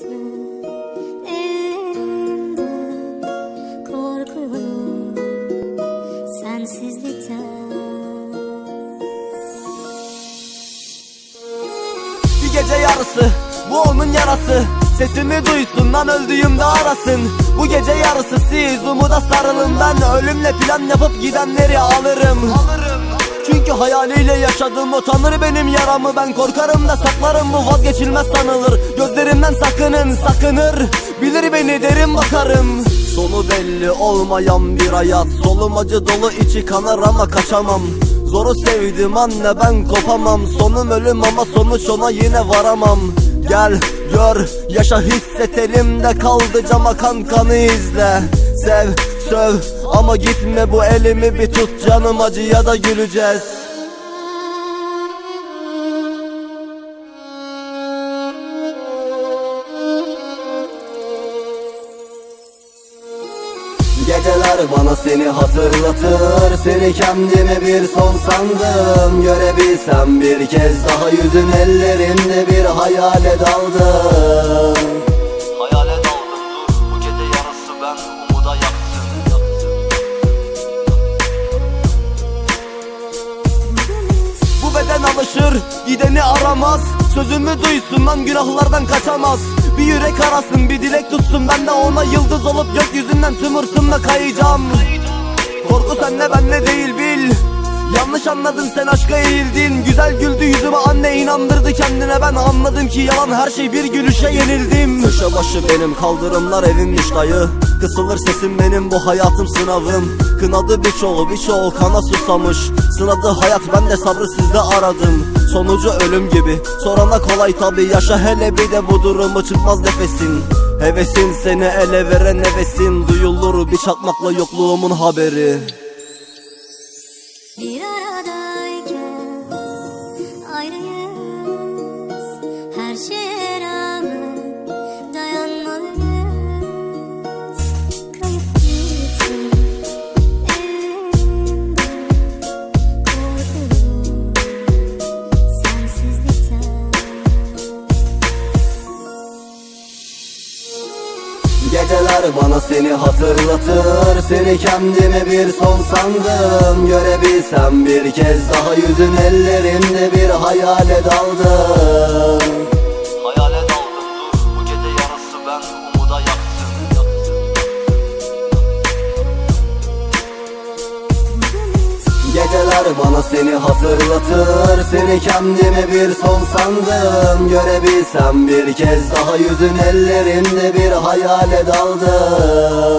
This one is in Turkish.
Bir gece yarısı bu onun yarası. Sesimi duysun lan öldüğümde arasın. Bu gece yarısı siz umuda sarılın. Ben ölümle plan yapıp gidenleri alırım Çünkü hayaliyle yaşadığım o tanır benim yaramı. Ben korkarım da saklarım bu vazgeçilmez sanılır. Gözlerimden sakının sakınır. Bilir beni derin bakarım. Sonu belli olmayan bir hayat. Solum acı dolu içi kanar ama kaçamam. Zoru sevdim anne ben kopamam. Sonum ölüm ama sonuç ona yine varamam. Gel gör yaşa hisset elimde kaldı cama kan kanı izle Sev söv. Ama gitme bu elimi bir tut. Canım acıya da güleceğiz. Geceler bana seni hatırlatır. Seni kendime bir son sandım. Görebilsem bir kez daha yüzün ellerinde bir hayale daldım Bu beden alışır gideni aramaz. Sözümü duysun lan günahlardan kaçamaz. Bir yürek arasın bir dilek tutsun. Ben de ona yıldız olup gökyüzünden tüm hırsımla kayacağım. Korku senle benle değil bil Yanlış anladın sen aşka eğildin. Güzel güldü yüzüme anne inandırdı kendine. Ben anladım ki yalan her şey bir gülüşe yenildim. Köşe başı benim kaldırımlar evimmiş dayı Kısılır sesim benim bu hayatım sınavım. Kınadı birçoğu birçoğu kana susamış. Sınadı hayat ben de sabrı sizde aradım. Sonucu ölüm gibi sorana kolay tabi Yaşa hele bir de bu durumu çıkmaz nefesin. Hevesin seni ele veren hevesin Duyulur bir çakmakla yokluğumun haberi Geceler bana seni hatırlatır. Seni kendime bir son sandım. Görebilsem bir kez daha yüzün ellerinde bir hayale daldım Geceler bana seni hatırlatır Seni kendime bir son sandım. Görebilsem bir kez daha yüzün ellerinde bir hayale daldım